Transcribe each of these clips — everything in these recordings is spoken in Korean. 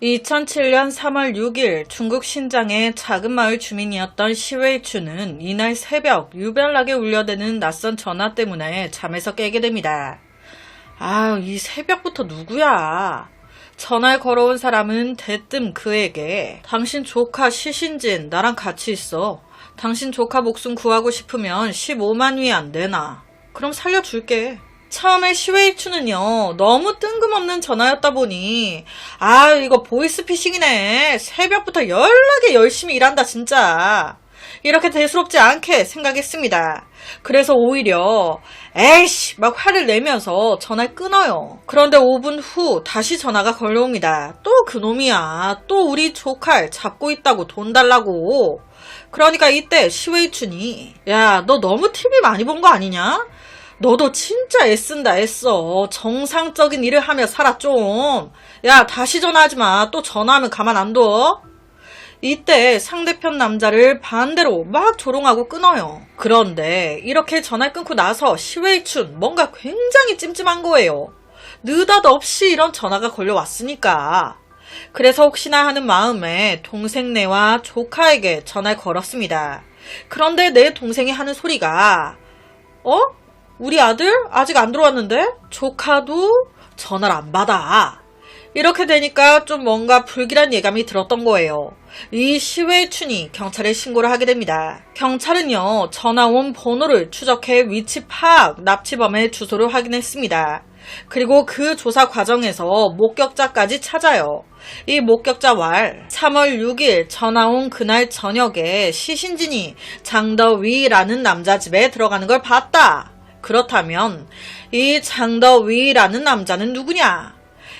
2007년 3월 6일 중국 신장의 작은 마을 주민이었던 시웨이추는 이날 새벽 유별나게 울려대는 낯선 전화 때문에 잠에서 깨게 됩니다. 아유, 이 새벽부터 누구야? 전화를 걸어온 사람은 대뜸 그에게 당신 조카 시신진 나랑 같이 있어. 당신 조카 목숨 구하고 싶으면 15만 위안 내놔. 그럼 살려줄게. 처음에 시웨이추는요, 너무 뜬금없는 전화였다 보니, 아, 이거 보이스피싱이네. 새벽부터 연락에 열심히 일한다, 진짜. 이렇게 대수롭지 않게 생각했습니다. 그래서 오히려, 에이씨, 막 화를 내면서 전화를 끊어요. 그런데 5분 후 다시 전화가 걸려옵니다. 또 그놈이야. 또 우리 조카를 잡고 있다고 돈 달라고. 그러니까 이때 시웨이춘이, 야, 너 너무 TV 많이 본 거 아니냐? 너도 진짜 애쓴다 애써. 정상적인 일을 하며 살아 좀. 야 다시 전화하지 마. 또 전화하면 가만 안 둬. 이때 상대편 남자를 반대로 막 조롱하고 끊어요. 그런데 이렇게 전화 끊고 나서 시웨이춘 뭔가 굉장히 찜찜한 거예요. 느닷없이 이런 전화가 걸려왔으니까. 그래서 혹시나 하는 마음에 동생네와 조카에게 전화를 걸었습니다. 그런데 내 동생이 하는 소리가 어? 우리 아들 아직 안 들어왔는데 조카도 전화를 안 받아. 이렇게 되니까 좀 뭔가 불길한 예감이 들었던 거예요. 이 시외춘이 경찰에 신고를 하게 됩니다. 경찰은요, 전화 온 번호를 추적해 위치 파악, 납치범의 주소를 확인했습니다. 그리고 그 조사 과정에서 목격자까지 찾아요. 이 목격자 왈 3월 6일 전화 온 그날 저녁에 시신진이 장더위라는 남자 집에 들어가는 걸 봤다. 그렇다면 이 장더위라는 남자는 누구냐?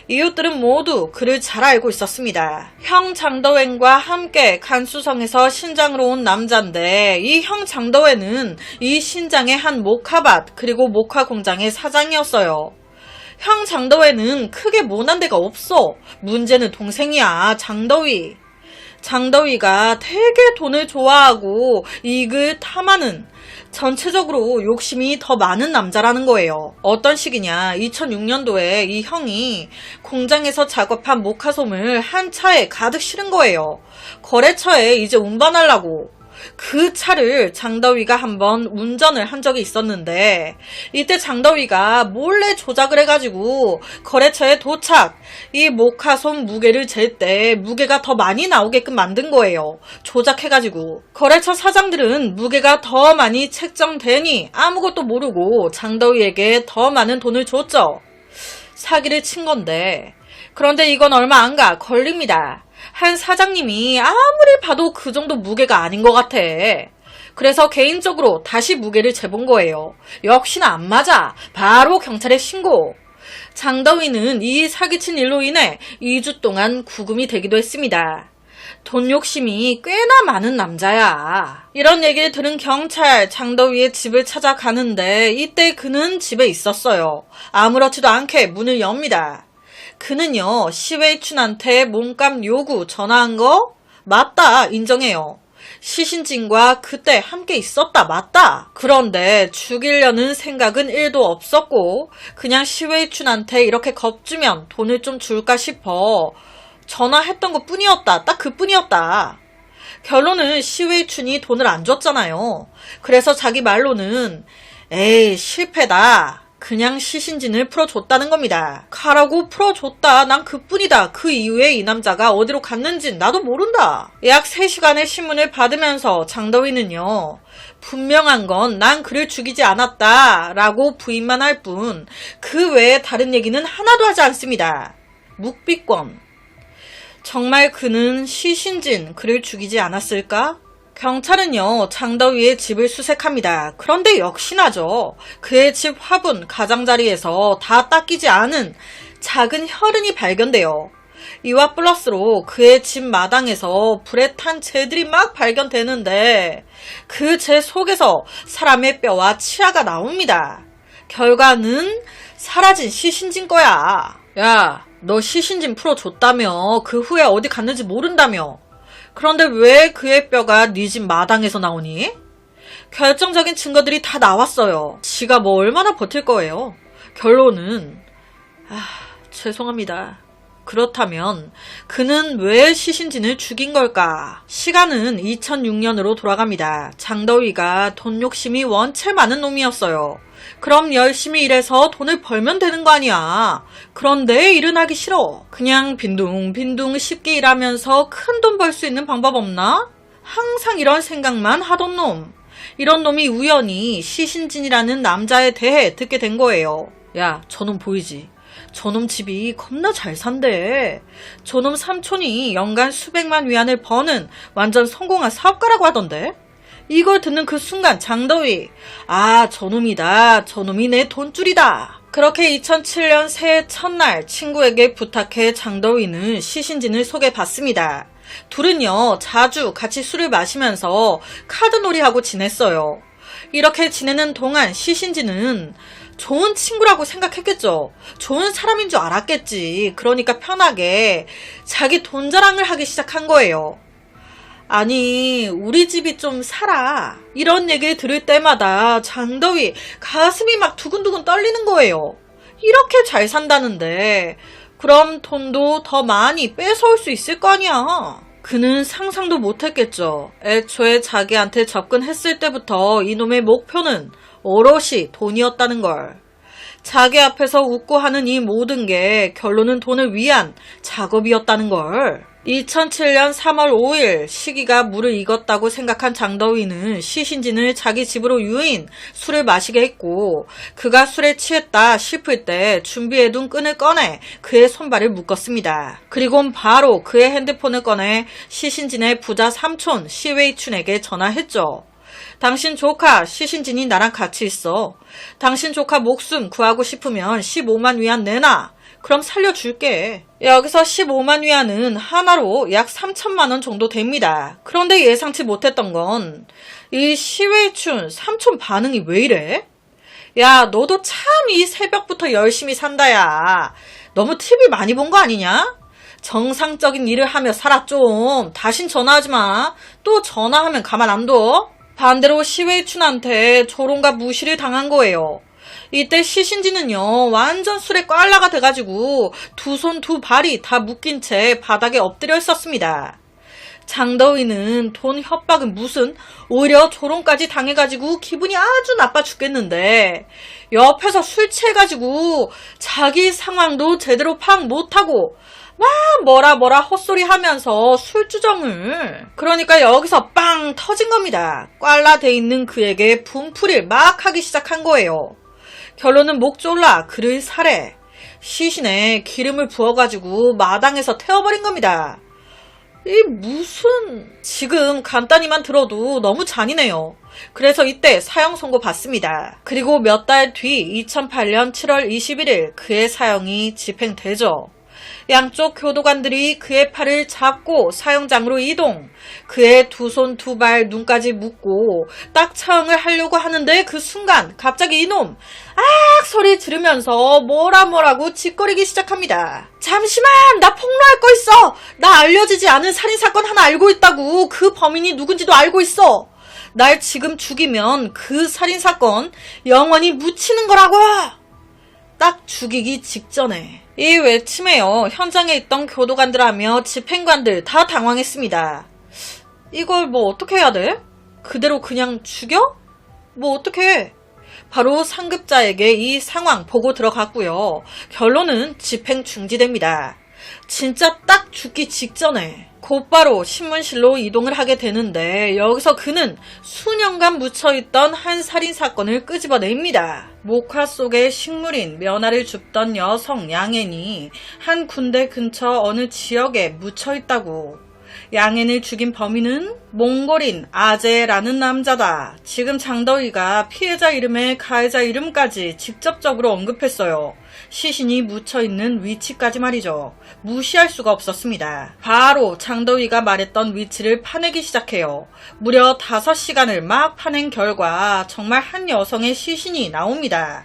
이웃들은 모두 그를 잘 알고 있었습니다. 형 장더웬과 함께 간수성에서 신장으로 온 남자인데 이 형 장더웬은 이 신장의 한 목화밭 그리고 목화 공장의 사장이었어요. 형 장더웨는 크게 모난 데가 없어. 문제는 동생이야, 장더위. 장더위가 되게 돈을 좋아하고 이익을 탐하는 전체적으로 욕심이 더 많은 남자라는 거예요. 어떤 식이냐. 2006년도에 이 형이 공장에서 작업한 모카솜을 한 차에 가득 실은 거예요. 거래처에 이제 운반하려고. 그 차를 장더위가 한번 운전을 한 적이 있었는데 이때 장더위가 몰래 조작을 해가지고 거래처에 도착. 이 모카솜 무게를 잴 때 무게가 더 많이 나오게끔 만든 거예요. 조작해가지고. 거래처 사장들은 무게가 더 많이 책정되니 아무것도 모르고 장더위에게 더 많은 돈을 줬죠. 사기를 친 건데. 그런데 이건 얼마 안 가. 걸립니다 한 사장님이 아무리 봐도 그 정도 무게가 아닌 것 같아. 그래서 개인적으로 다시 무게를 재본 거예요. 역시나 안 맞아. 바로 경찰에 신고. 장더위는 이 사기친 일로 인해 2주 동안 구금이 되기도 했습니다. 돈 욕심이 꽤나 많은 남자야. 이런 얘기를 들은 경찰 장더위의 집을 찾아가는데 이때 그는 집에 있었어요. 아무렇지도 않게 문을 엽니다. 그는요, 시웨이춘한테 몸값 요구 전화한 거 맞다 인정해요. 시신진과 그때 함께 있었다 맞다. 그런데 죽이려는 생각은 1도 없었고 그냥 시웨이춘한테 이렇게 겁주면 돈을 좀 줄까 싶어 전화했던 것 뿐이었다. 딱 그뿐이었다. 결론은 시웨이춘이 돈을 안 줬잖아요. 그래서 자기 말로는 에이 실패다. 그냥 시신진을 풀어줬다는 겁니다. 가라고 풀어줬다. 난 그뿐이다. 그 이후에 이 남자가 어디로 갔는진 나도 모른다. 약 3시간의 신문을 받으면서 장더위는요. 분명한 건 난 그를 죽이지 않았다. 라고 부인만 할 뿐 그 외에 다른 얘기는 하나도 하지 않습니다. 묵비권. 정말 그는 시신진 그를 죽이지 않았을까? 경찰은요, 장더위의 집을 수색합니다. 그런데 역시나죠. 그의 집 화분, 가장자리에서 다 닦이지 않은 작은 혈흔이 발견돼요. 이와 플러스로 그의 집 마당에서 불에 탄 재들이 막 발견되는데 그 재 속에서 사람의 뼈와 치아가 나옵니다. 결과는 사라진 시신진 거야. 야, 너 시신진 풀어줬다며. 그 후에 어디 갔는지 모른다며. 그런데 왜 그의 뼈가 네 집 마당에서 나오니? 결정적인 증거들이 다 나왔어요. 지가 뭐 얼마나 버틸 거예요. 결론은 아, 죄송합니다. 그렇다면 그는 왜 시신진을 죽인 걸까? 시간은 2006년으로 돌아갑니다. 장더위가 돈 욕심이 원체 많은 놈이었어요. 그럼 열심히 일해서 돈을 벌면 되는 거 아니야. 그런데 일은 하기 싫어. 그냥 빈둥빈둥 쉽게 일하면서 큰 돈 벌 수 있는 방법 없나? 항상 이런 생각만 하던 놈. 이런 놈이 우연히 시신진이라는 남자에 대해 듣게 된 거예요. 야, 저놈 보이지? 저놈 집이 겁나 잘 산대. 저놈 삼촌이 연간 수백만 위안을 버는 완전 성공한 사업가라고 하던데? 이걸 듣는 그 순간 장더위, 아, 저놈이다. 저놈이 내 돈줄이다. 그렇게 2007년 새해 첫날 친구에게 부탁해 장더위는 시신진을 소개받습니다. 둘은요, 자주 같이 술을 마시면서 카드놀이하고 지냈어요. 이렇게 지내는 동안 시신지는 좋은 친구라고 생각했겠죠. 좋은 사람인 줄 알았겠지. 그러니까 편하게 자기 돈 자랑을 하기 시작한 거예요. 아니, 우리 집이 좀 살아. 이런 얘기 들을 때마다 장더위 가슴이 막 두근두근 떨리는 거예요. 이렇게 잘 산다는데, 그럼 돈도 더 많이 뺏어올 수 있을 거 아니야. 그는 상상도 못했겠죠. 애초에 자기한테 접근했을 때부터 이놈의 목표는 오롯이 돈이었다는 걸. 자기 앞에서 웃고 하는 이 모든 게 결론은 돈을 위한 작업이었다는 걸. 2007년 3월 5일 시기가 물을 익었다고 생각한 장더위는 시신진을 자기 집으로 유인 술을 마시게 했고 그가 술에 취했다 싶을 때 준비해둔 끈을 꺼내 그의 손발을 묶었습니다. 그리고 바로 그의 핸드폰을 꺼내 시신진의 부자 삼촌 시웨이춘에게 전화했죠. 당신 조카 시신진이 나랑 같이 있어. 당신 조카 목숨 구하고 싶으면 15만 위안 내놔. 그럼 살려줄게. 여기서 15만 위안은 하나로 약 3천만 원 정도 됩니다. 그런데 예상치 못했던 건 이 시웨이춘 삼촌 반응이 왜 이래? 야, 너도 참 이 새벽부터 열심히 산다야. 너무 TV 많이 본 거 아니냐? 정상적인 일을 하며 살아 좀. 다신 전화하지 마. 또 전화하면 가만 안 둬. 반대로 시웨이춘한테 조롱과 무시를 당한 거예요. 이때 시신지는요, 완전 술에 꽐라가 돼가지고 두 손 두 발이 다 묶인 채 바닥에 엎드려 있었습니다. 장더위는 돈 협박은 무슨 오히려 조롱까지 당해가지고 기분이 아주 나빠 죽겠는데 옆에서 술 취해가지고 자기 상황도 제대로 파악 못하고 막 뭐라 뭐라 헛소리 하면서 술주정을 그러니까 여기서 빵 터진 겁니다. 꽐라 돼 있는 그에게 분풀이를 막 하기 시작한 거예요. 결론은 목 졸라 그를 살해 시신에 기름을 부어가지고 마당에서 태워버린 겁니다. 이 무슨 지금 간단히만 들어도 너무 잔인해요. 그래서 이때 사형 선고 받습니다. 그리고 몇 달 뒤 2008년 7월 21일 그의 사형이 집행되죠. 양쪽 교도관들이 그의 팔을 잡고 사형장으로 이동. 그의 두 손 두 발 눈까지 묶고 딱 처형을 하려고 하는데 그 순간 갑자기 이놈 악 소리 지르면서 뭐라 뭐라고 짓거리기 시작합니다. 잠시만 나 폭로할 거 있어. 나 알려지지 않은 살인 사건 하나 알고 있다고. 그 범인이 누군지도 알고 있어. 날 지금 죽이면 그 살인 사건 영원히 묻히는 거라고. 딱 죽이기 직전에 이 외침에요. 현장에 있던 교도관들하며 집행관들 다 당황했습니다. 이걸 뭐 어떻게 해야 돼? 그대로 그냥 죽여? 뭐 어떻게 해? 바로 상급자에게 이 상황 보고 들어갔고요. 결론은 집행 중지됩니다. 진짜 딱 죽기 직전에 곧바로 신문실로 이동을 하게 되는데 여기서 그는 수년간 묻혀있던 한 살인 사건을 끄집어냅니다. 목화 속에 식물인 면화를 줍던 여성 양앤이 한 군대 근처 어느 지역에 묻혀있다고. 양앤을 죽인 범인은 몽골인 아제라는 남자다. 지금 장더위가 피해자 이름에 가해자 이름까지 직접적으로 언급했어요. 시신이 묻혀있는 위치까지 말이죠. 무시할 수가 없었습니다. 바로 장더위가 말했던 위치를 파내기 시작해요. 무려 5시간을 막 파낸 결과 정말 한 여성의 시신이 나옵니다.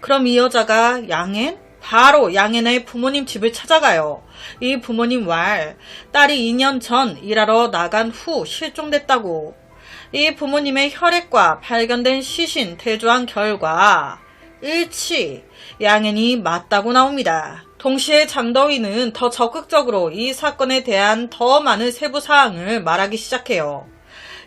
그럼 이 여자가 양앤? 바로 양앤의 부모님 집을 찾아가요. 이 부모님 왈, 딸이 2년 전 일하러 나간 후 실종됐다고. 이 부모님의 혈액과 발견된 시신 대조한 결과 일치, 양앤이 맞다고 나옵니다. 동시에 장더위는 더 적극적으로 이 사건에 대한 더 많은 세부 사항을 말하기 시작해요.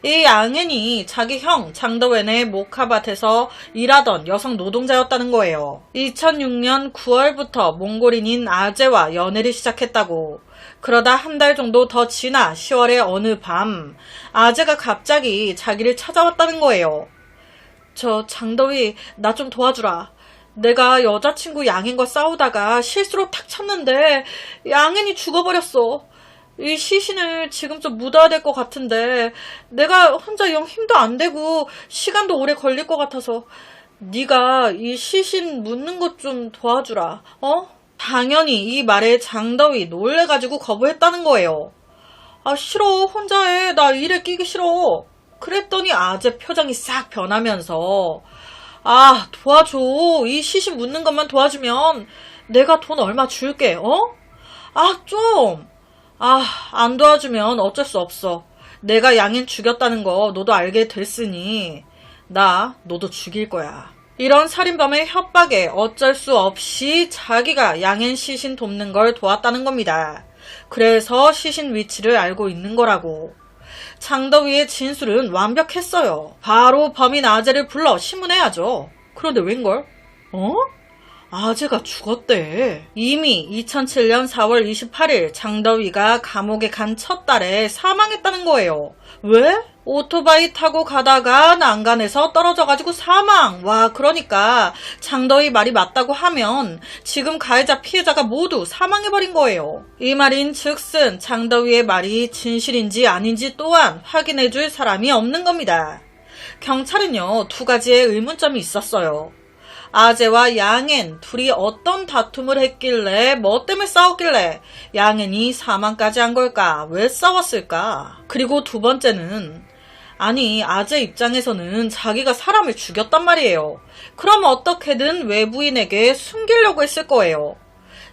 이 양은이 자기 형 장더웬의 모카밭에서 일하던 여성 노동자였다는 거예요. 2006년 9월부터 몽골인인 아제와 연애를 시작했다고. 그러다 한 달 정도 더 지나 10월의 어느 밤 아제가 갑자기 자기를 찾아왔다는 거예요. 저 장더위 나 좀 도와주라. 내가 여자친구 양인과 싸우다가 실수로 탁 쳤는데 양인이 죽어버렸어. 이 시신을 지금 좀 묻어야 될 것 같은데 내가 혼자 영 힘도 안 되고 시간도 오래 걸릴 것 같아서 네가 이 시신 묻는 것 좀 도와주라. 어? 당연히 이 말에 장더위 놀래가지고 거부했다는 거예요. 아 싫어 혼자 해. 나 일에 끼기 싫어. 그랬더니 아재 표정이 싹 변하면서 아 도와줘. 이 시신 묻는 것만 도와주면 내가 돈 얼마 줄게. 어? 아 좀. 아, 안 도와주면 어쩔 수 없어. 내가 양인 죽였다는 거 너도 알게 됐으니 나 너도 죽일 거야. 이런 살인범의 협박에 어쩔 수 없이 자기가 양인 시신 돕는 걸 도왔다는 겁니다. 그래서 시신 위치를 알고 있는 거라고. 장더위의 진술은 완벽했어요. 바로 범인 아재를 불러 신문해야죠. 그런데 웬걸? 어? 아재가 죽었대. 이미 2007년 4월 28일 장더위가 감옥에 간 첫 달에 사망했다는 거예요. 왜? 오토바이 타고 가다가 난간에서 떨어져가지고 사망. 와, 그러니까 장더위 말이 맞다고 하면 지금 가해자 피해자가 모두 사망해버린 거예요. 이 말인 즉슨 장더위의 말이 진실인지 아닌지 또한 확인해줄 사람이 없는 겁니다. 경찰은요, 두 가지의 의문점이 있었어요. 아재와 양엔 둘이 어떤 다툼을 했길래 뭐 때문에 싸웠길래 양엔이 사망까지 한 걸까? 왜 싸웠을까? 그리고 두 번째는 아니 아재 입장에서는 자기가 사람을 죽였단 말이에요. 그럼 어떻게든 외부인에게 숨기려고 했을 거예요.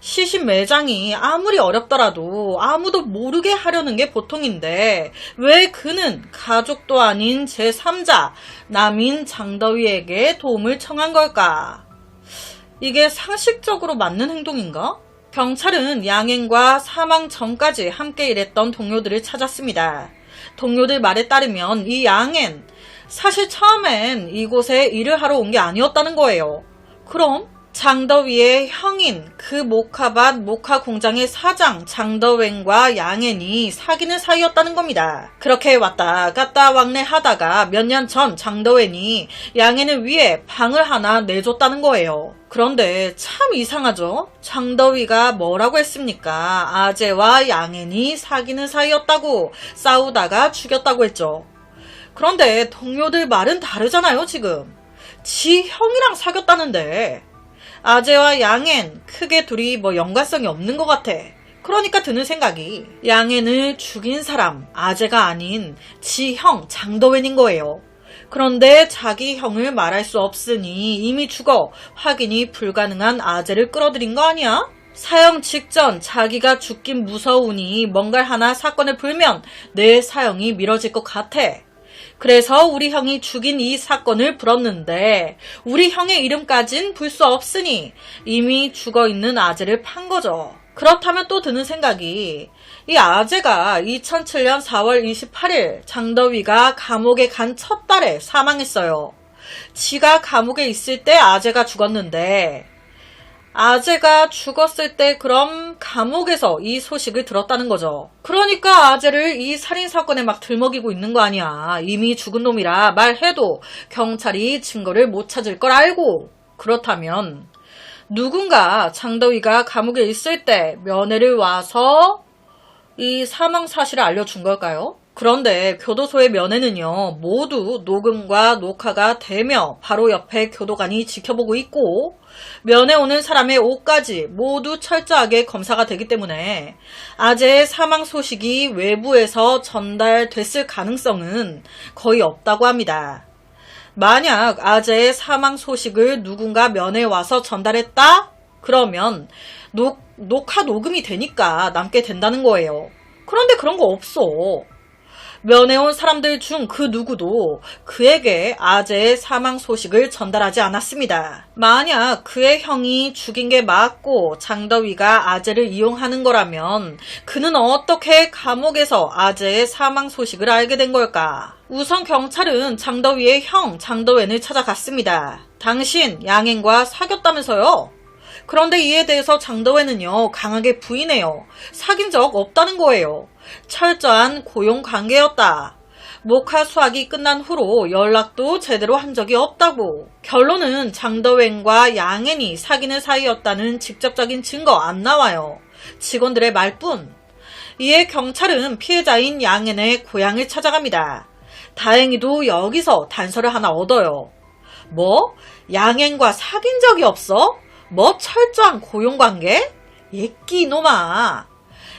시신 매장이 아무리 어렵더라도 아무도 모르게 하려는 게 보통인데 왜 그는 가족도 아닌 제3자 남인 장더위에게 도움을 청한 걸까? 이게 상식적으로 맞는 행동인가? 경찰은 양행과 사망 전까지 함께 일했던 동료들을 찾았습니다. 동료들 말에 따르면 이 양행 사실 처음엔 이곳에 일을 하러 온 게 아니었다는 거예요. 그럼 장더위의 형인 그 모카밭 모카 공장의 사장 장더웬과 양엔이 사귀는 사이였다는 겁니다. 그렇게 왔다 갔다 왕래하다가 몇 년 전 장더웬이 양엔을 위해 방을 하나 내줬다는 거예요. 그런데 참 이상하죠? 장더위가 뭐라고 했습니까? 아재와 양엔이 사귀는 사이였다고 싸우다가 죽였다고 했죠. 그런데 동료들 말은 다르잖아요, 지금. 지 형이랑 사귀었다는데. 아재와 양엔 크게 둘이 뭐 연관성이 없는 것 같아. 그러니까 드는 생각이 양엔을 죽인 사람 아재가 아닌 지 형 장더웬인 거예요. 그런데 자기 형을 말할 수 없으니 이미 죽어 확인이 불가능한 아재를 끌어들인 거 아니야? 사형 직전 자기가 죽긴 무서우니 뭔가 하나 사건을 풀면 내 사형이 미뤄질 것 같아. 그래서 우리 형이 죽인 이 사건을 불었는데 우리 형의 이름까진 불 수 없으니 이미 죽어 있는 아재를 판 거죠. 그렇다면 또 드는 생각이 이 아재가 2007년 4월 28일 장더위가 감옥에 간 첫 달에 사망했어요. 지가 감옥에 있을 때 아재가 죽었는데 아재가 죽었을 때 그럼 감옥에서 이 소식을 들었다는 거죠. 그러니까 아재를 이 살인사건에 막 들먹이고 있는 거 아니야. 이미 죽은 놈이라 말해도 경찰이 증거를 못 찾을 걸 알고. 그렇다면 누군가 장더위가 감옥에 있을 때 면회를 와서 이 사망 사실을 알려준 걸까요? 그런데 교도소의 면회는요, 모두 녹음과 녹화가 되며 바로 옆에 교도관이 지켜보고 있고, 면회 오는 사람의 옷까지 모두 철저하게 검사가 되기 때문에 아재의 사망 소식이 외부에서 전달됐을 가능성은 거의 없다고 합니다. 만약 아재의 사망 소식을 누군가 면회 와서 전달했다? 그러면 녹, 녹화 녹음이 되니까 남게 된다는 거예요. 그런데 그런 거 없어. 면회온 사람들 중 그 누구도 그에게 아재의 사망 소식을 전달하지 않았습니다. 만약 그의 형이 죽인 게 맞고 장더위가 아재를 이용하는 거라면 그는 어떻게 감옥에서 아재의 사망 소식을 알게 된 걸까? 우선 경찰은 장더위의 형 장더웬을 찾아갔습니다. 당신 양행과 사귀었다면서요? 그런데 이에 대해서 장더웨는요, 강하게 부인해요. 사귄 적 없다는 거예요. 철저한 고용 관계였다. 모카 수학이 끝난 후로 연락도 제대로 한 적이 없다고. 결론은 장더웬과 양앤이 사귀는 사이였다는 직접적인 증거 안 나와요. 직원들의 말뿐. 이에 경찰은 피해자인 양앤의 고향을 찾아갑니다. 다행히도 여기서 단서를 하나 얻어요. 뭐? 양행과 사귄 적이 없어? 뭐 철저한 고용관계? 예끼 이놈아.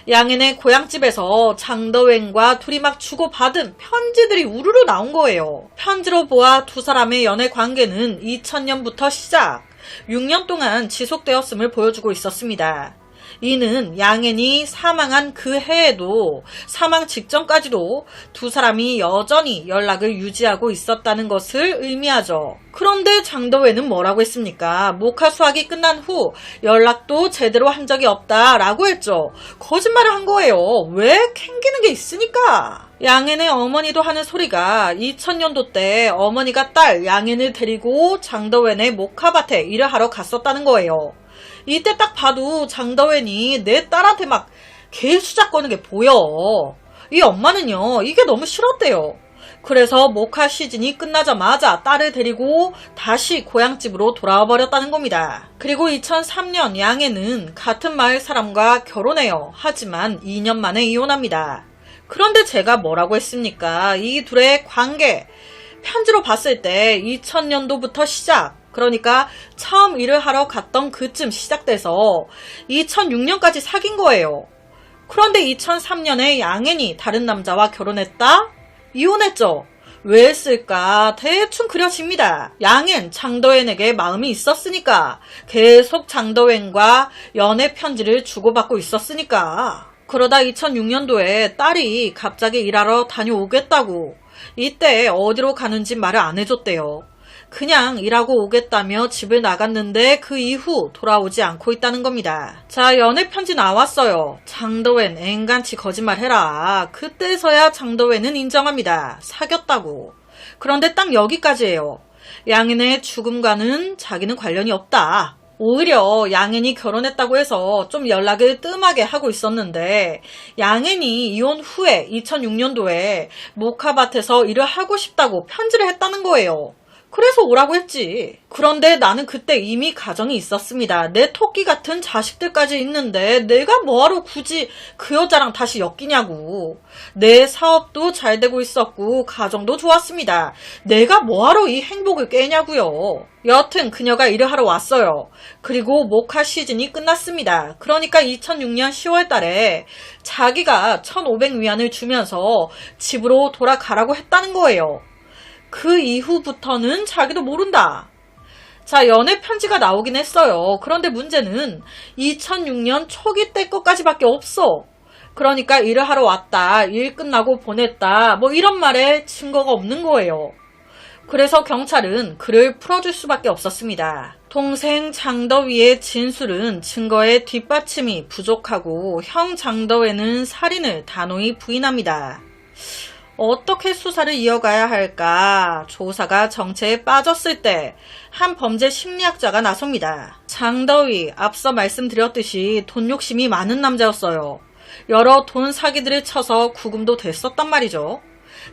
양현의 고향집에서 장더웬과 둘이 막 주고받은 편지들이 우르르 나온 거예요. 편지로 보아 두 사람의 연애 관계는 2000년부터 시작, 6년 동안 지속되었음을 보여주고 있었습니다. 이는 양현이 사망한 그 해에도 사망 직전까지도 두 사람이 여전히 연락을 유지하고 있었다는 것을 의미하죠. 그런데 장도회는 뭐라고 했습니까? 모카 수학이 끝난 후 연락도 제대로 한 적이 없다라고 했죠. 거짓말을 한 거예요. 왜 캥기는 게 있으니까. 양현의 어머니도 하는 소리가 2000년도 때 어머니가 딸 양현을 데리고 장더웬의 모카밭에 일을 하러 갔었다는 거예요. 이때 딱 봐도 장더웬이 내 딸한테 막 개수작 거는 게 보여. 이 엄마는요, 이게 너무 싫었대요. 그래서 모카 시즌이 끝나자마자 딸을 데리고 다시 고향집으로 돌아와 버렸다는 겁니다. 그리고 2003년 양해는 같은 마을 사람과 결혼해요. 하지만 2년 만에 이혼합니다. 그런데 제가 뭐라고 했습니까? 이 둘의 관계, 편지로 봤을 때 2000년도부터 시작, 그러니까 처음 일을 하러 갔던 그쯤 시작돼서 2006년까지 사귄 거예요. 그런데 2003년에 양현이 다른 남자와 결혼했다? 이혼했죠. 왜 했을까? 대충 그려집니다. 양현 장더웬에게 마음이 있었으니까. 계속 장더웬과 연애 편지를 주고받고 있었으니까. 그러다 2006년도에 딸이 갑자기 일하러 다녀오겠다고. 이때 어디로 가는지 말을 안 해줬대요. 그냥 일하고 오겠다며 집을 나갔는데 그 이후 돌아오지 않고 있다는 겁니다. 자, 연애 편지 나왔어요. 장더웬 앵간치 거짓말해라. 그때서야 장더웬은 인정합니다. 사귀었다고. 그런데 딱 여기까지예요. 양인의 죽음과는 자기는 관련이 없다. 오히려 양현이 결혼했다고 해서 좀 연락을 뜸하게 하고 있었는데 양현이 이혼 후에 2006년도에 모카밭에서 일을 하고 싶다고 편지를 했다는 거예요. 그래서 오라고 했지. 그런데 나는 그때 이미 가정이 있었습니다. 내 토끼 같은 자식들까지 있는데 내가 뭐하러 굳이 그 여자랑 다시 엮이냐고. 내 사업도 잘 되고 있었고 가정도 좋았습니다. 내가 뭐하러 이 행복을 깨냐고요. 여튼 그녀가 일을 하러 왔어요. 그리고 모카 시즌이 끝났습니다. 그러니까 2006년 10월 달에 자기가 1,500위안을 주면서 집으로 돌아가라고 했다는 거예요. 그 이후부터는 자기도 모른다. 자, 연애 편지가 나오긴 했어요. 그런데 문제는 2006년 초기 때 것까지밖에 없어. 그러니까 일을 하러 왔다. 일 끝나고 보냈다. 뭐 이런 말에 증거가 없는 거예요. 그래서 경찰은 그를 풀어줄 수밖에 없었습니다. 동생 장더위의 진술은 증거의 뒷받침이 부족하고 형 장더위는 살인을 단호히 부인합니다. 어떻게 수사를 이어가야 할까? 조사가 정체에 빠졌을 때 한 범죄 심리학자가 나섭니다. 장더위, 앞서 말씀드렸듯이 돈 욕심이 많은 남자였어요. 여러 돈 사기들을 쳐서 구금도 됐었단 말이죠.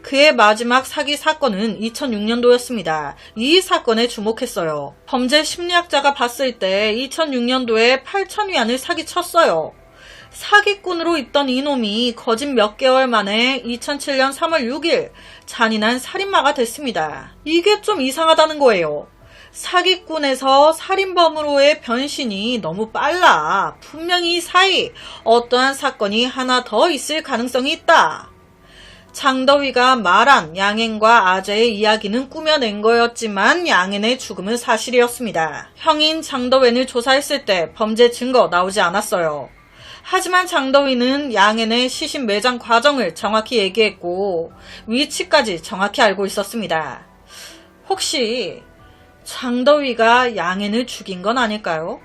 그의 마지막 사기 사건은 2006년도였습니다. 이 사건에 주목했어요. 범죄 심리학자가 봤을 때 2006년도에 8천 위안을 사기쳤어요. 사기꾼으로 있던 이놈이 거짓 몇 개월 만에 2007년 3월 6일 잔인한 살인마가 됐습니다. 이게 좀 이상하다는 거예요. 사기꾼에서 살인범으로의 변신이 너무 빨라. 분명히 이 사이 어떠한 사건이 하나 더 있을 가능성이 있다. 장더위가 말한 양행과 아재의 이야기는 꾸며낸 거였지만 양행의 죽음은 사실이었습니다. 형인 장더웬을 조사했을 때 범죄 증거 나오지 않았어요. 하지만 장더위는 양현의 시신 매장 과정을 정확히 얘기했고 위치까지 정확히 알고 있었습니다. 혹시 장더위가 양현을 죽인 건 아닐까요?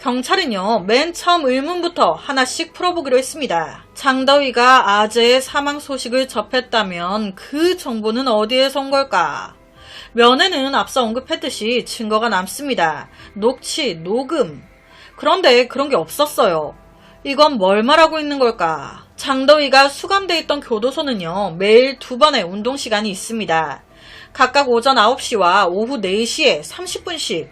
경찰은요, 맨 처음 의문부터 하나씩 풀어보기로 했습니다. 장더위가 아재의 사망 소식을 접했다면 그 정보는 어디에서 온 걸까? 면에는 앞서 언급했듯이 증거가 남습니다. 녹취, 녹음. 그런데 그런 게 없었어요. 이건 뭘 말하고 있는 걸까? 장더위가 수감돼 있던 교도소는요, 매일 두 번의 운동 시간이 있습니다. 각각 오전 9시와 오후 4시에 30분씩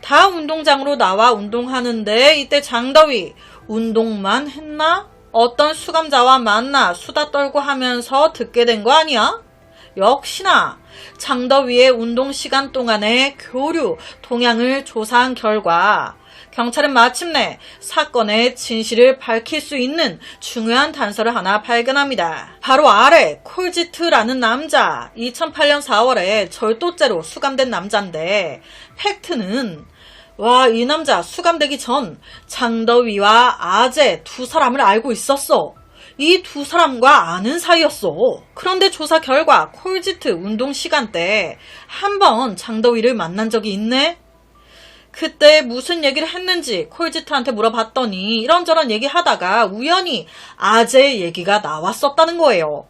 다 운동장으로 나와 운동하는데 이때 장더위 운동만 했나? 어떤 수감자와 만나 수다 떨고 하면서 듣게 된 거 아니야? 역시나 장더위의 운동 시간 동안의 교류 동향을 조사한 결과 경찰은 마침내 사건의 진실을 밝힐 수 있는 중요한 단서를 하나 발견합니다. 바로 아래 콜지트라는 남자 2008년 4월에 절도죄로 수감된 남자인데 팩트는 와 이 남자 수감되기 전 장더위와 아재 두 사람을 알고 있었어. 이 두 사람과 아는 사이였어. 그런데 조사 결과 콜지트 운동 시간대 한번 장더위를 만난 적이 있네? 그때 무슨 얘기를 했는지 콜지트한테 물어봤더니 이런저런 얘기하다가 우연히 아재 얘기가 나왔었다는 거예요.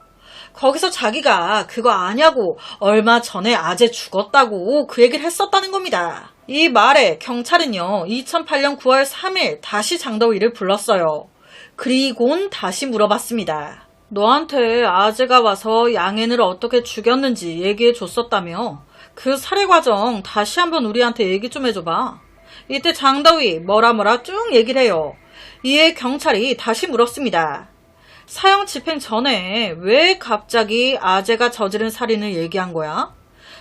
거기서 자기가 그거 아냐고 얼마 전에 아재 죽었다고 그 얘기를 했었다는 겁니다. 이 말에 경찰은요, 2008년 9월 3일 다시 장더위를 불렀어요. 그리곤 다시 물어봤습니다. 너한테 아재가 와서 양앤을 어떻게 죽였는지 얘기해 줬었다며? 그 살해 과정 다시 한번 우리한테 얘기 좀 해줘봐. 이때 장더위 뭐라 뭐라 쭉 얘기를 해요. 이에 경찰이 다시 물었습니다. 사형 집행 전에 왜 갑자기 아재가 저지른 살인을 얘기한 거야?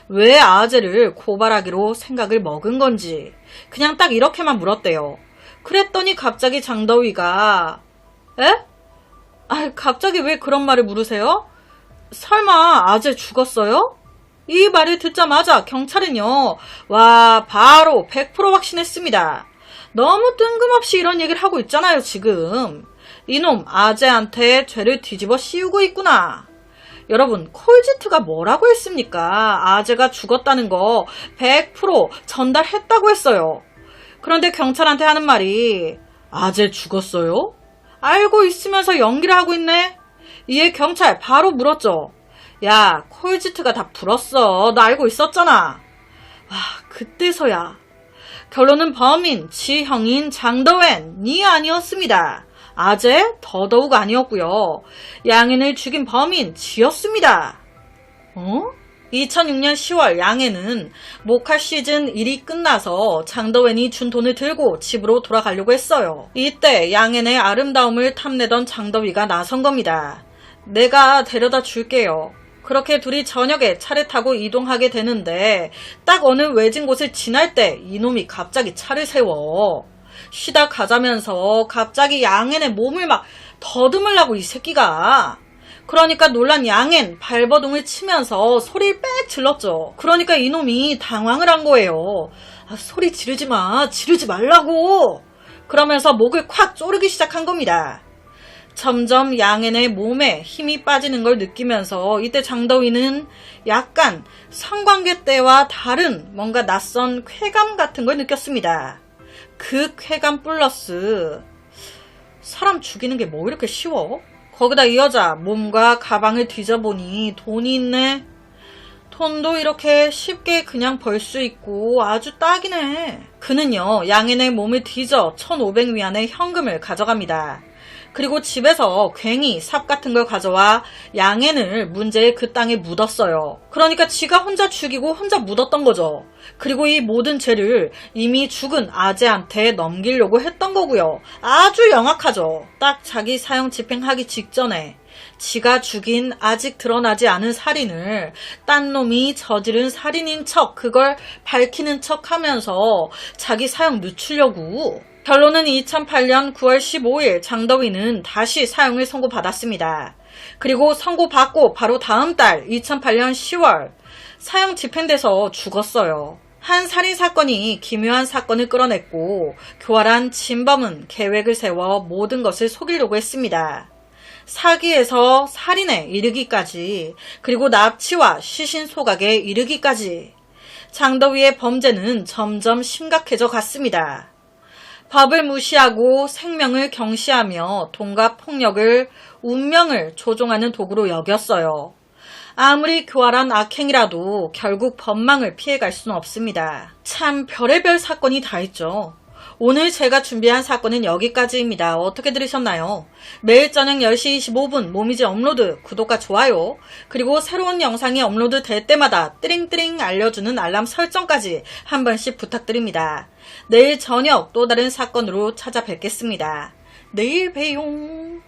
왜 아재를 고발하기로 생각을 먹은 건지 그냥 딱 이렇게만 물었대요. 그랬더니 갑자기 장더위가 에? 아, 갑자기 왜 그런 말을 물으세요? 설마 아재 죽었어요? 이 말을 듣자마자 경찰은요, 와, 바로 100% 확신했습니다. 너무 뜬금없이 이런 얘기를 하고 있잖아요, 지금. 이놈 아재한테 죄를 뒤집어 씌우고 있구나. 여러분, 콜지트가 뭐라고 했습니까? 아재가 죽었다는 거 100% 전달했다고 했어요. 그런데 경찰한테 하는 말이, 아재 죽었어요? 알고 있으면서 연기를 하고 있네? 이에 경찰 바로 물었죠. 야, 콜지트가 다 불었어. 너 알고 있었잖아. 와, 그때서야. 결론은 범인, 지형인 장더웬이 아니었습니다. 아재 더더욱 아니었고요. 양인을 죽인 범인 지였습니다. 어? 2006년 10월 양해는 모카 시즌 1이 끝나서 장더웬이 준 돈을 들고 집으로 돌아가려고 했어요. 이때 양해의 아름다움을 탐내던 장더위가 나선 겁니다. 내가 데려다 줄게요. 그렇게 둘이 저녁에 차를 타고 이동하게 되는데 딱 어느 외진 곳을 지날 때 이놈이 갑자기 차를 세워. 쉬다 가자면서 갑자기 양앤의 몸을 막 더듬으려고 이 새끼가. 그러니까 놀란 양앤 발버둥을 치면서 소리를 빽 질렀죠. 그러니까 이놈이 당황을 한 거예요. 아, 소리 지르지 마. 지르지 말라고. 그러면서 목을 콱 쪼르기 시작한 겁니다. 점점 양앤의 몸에 힘이 빠지는 걸 느끼면서 이때 장더위는 약간 성관계 때와 다른 뭔가 낯선 쾌감 같은 걸 느꼈습니다. 그 쾌감 플러스 사람 죽이는 게 뭐 이렇게 쉬워? 거기다 이 여자 몸과 가방을 뒤져보니 돈이 있네. 돈도 이렇게 쉽게 그냥 벌 수 있고 아주 딱이네. 그는요, 양앤의 몸을 뒤져 1,500위안의 현금을 가져갑니다. 그리고 집에서 괭이, 삽 같은 걸 가져와 양앤을 문제의 그 땅에 묻었어요. 그러니까 지가 혼자 죽이고 혼자 묻었던 거죠. 그리고 이 모든 죄를 이미 죽은 아재한테 넘기려고 했던 거고요. 아주 영악하죠. 딱 자기 사형 집행하기 직전에 지가 죽인 아직 드러나지 않은 살인을 딴 놈이 저지른 살인인 척 그걸 밝히는 척 하면서 자기 사형 늦추려고 결론은 2008년 9월 15일 장더위는 다시 사형을 선고받았습니다. 그리고 선고받고 바로 다음 달 2008년 10월 사형 집행돼서 죽었어요. 한 살인 사건이 기묘한 사건을 끌어냈고 교활한 진범은 계획을 세워 모든 것을 속이려고 했습니다. 사기에서 살인에 이르기까지 그리고 납치와 시신 소각에 이르기까지 장더위의 범죄는 점점 심각해져 갔습니다. 법을 무시하고 생명을 경시하며 돈과 폭력을 운명을 조종하는 도구로 여겼어요. 아무리 교활한 악행이라도 결국 법망을 피해갈 수는 없습니다. 참 별의별 사건이 다 있죠. 오늘 제가 준비한 사건은 여기까지입니다. 어떻게 들으셨나요? 매일 저녁 10시 25분 모미지 업로드 구독과 좋아요 그리고 새로운 영상이 업로드 될 때마다 띠링띠링 알려주는 알람 설정까지 한 번씩 부탁드립니다. 내일 저녁 또 다른 사건으로 찾아뵙겠습니다. 내일 봬용.